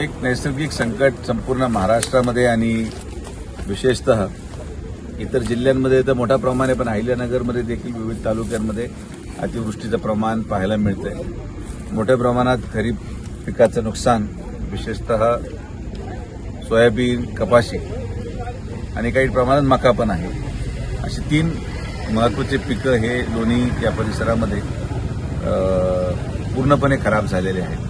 एक नैसर्गिक संकट संपूर्ण महाराष्ट्रामध्ये आणि विशेषतः इतर जिल्ह्यांमध्ये तर मोठ्या प्रमाणे पण अहिल्यानगरमध्ये देखील विविध तालुक्यांमध्ये अतिवृष्टीचं प्रमाण पाहायला मिळतंय. मोठ्या प्रमाणात खरीप पिकाचं नुकसान विशेषतः सोयाबीन कपाशी आणि काही प्रमाणात मका पण आहे. अशी तीन महत्त्वाचे पिकं हे लोणी या परिसरामध्ये पूर्णपणे खराब झालेले आहेत.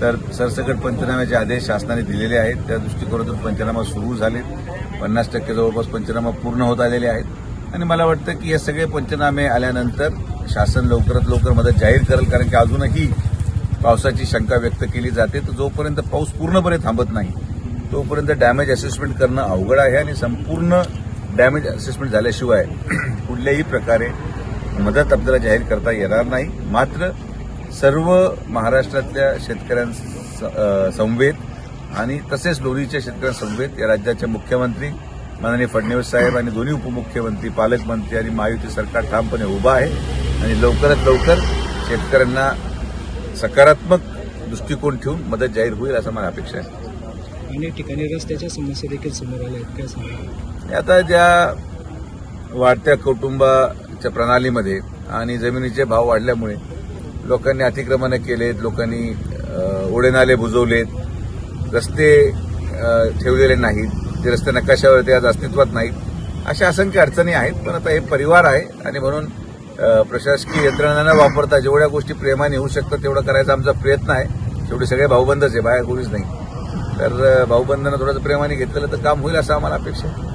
तर सरसकट पंचनाम्याचे आदेश शासनाने दिलेले आहेत. त्या दृष्टिकोनातून पंचनामा सुरू झाले पन्नास टक्के जवळपास पंचनामा पूर्ण होत आलेले आहेत. आणि मला वाटतं की हे सगळे पंचनामे आल्यानंतर शासन लवकरात लवकर मदत जाहीर करेल कारण की अजूनही पावसाची शंका व्यक्त केली जाते. तर जोपर्यंत पाऊस पूर्णपणे थांबत नाही तोपर्यंत डॅमेज असेसमेंट करणं अवघड आहे आणि संपूर्ण डॅमेज असेसमेंट झाल्याशिवाय कुठल्याही प्रकारे मदत आपल्याला जाहीर करता येणार नाही. मात्र सर्व महाराष्ट्रातल्या शेतकऱ्यां समवेत आणि तसेच लोणीच्या शेतकऱ्यांसमवेत या राज्याचे मुख्यमंत्री माननीय फडणवीस साहेब आणि दोन्ही उपमुख्यमंत्री पालकमंत्री आणि महायुती सरकार ठामपणे उभं आहे आणि लवकरात लवकर शेतकऱ्यांना सकारात्मक दृष्टिकोन ठेवून मदत जाहीर होईल असं मला अपेक्षा आहे. अनेक ठिकाणी रस्त्याच्या समस्या देखील समोर आल्या आहेत. काय सांगा आता ज्या वाढत्या कुटुंबाच्या प्रणालीमध्ये आणि जमिनीचे भाव वाढल्यामुळे लोकांनी अतिक्रमणं केलेत लोकांनी अ, ओढेनाले बुजवलेत. रस्ते ठेवलेले नाहीत. ते रस्ते नकाशावरती आज अस्तित्वात नाहीत. अशा असंख्य अडचणी आहेत पण आता हे परिवार आहे आणि म्हणून प्रशासकीय यंत्रणा न वापरता जेवढ्या गोष्टी प्रेमाने होऊ शकतात तेवढं करायचा आमचा प्रयत्न आहे. शेवटी सगळे भाऊबंदच आहे बाहेर कोणीच नाही. तर अ, थोडंसं प्रेमाने घेतलेलं तर काम होईल असं आम्हाला अपेक्षा आहे.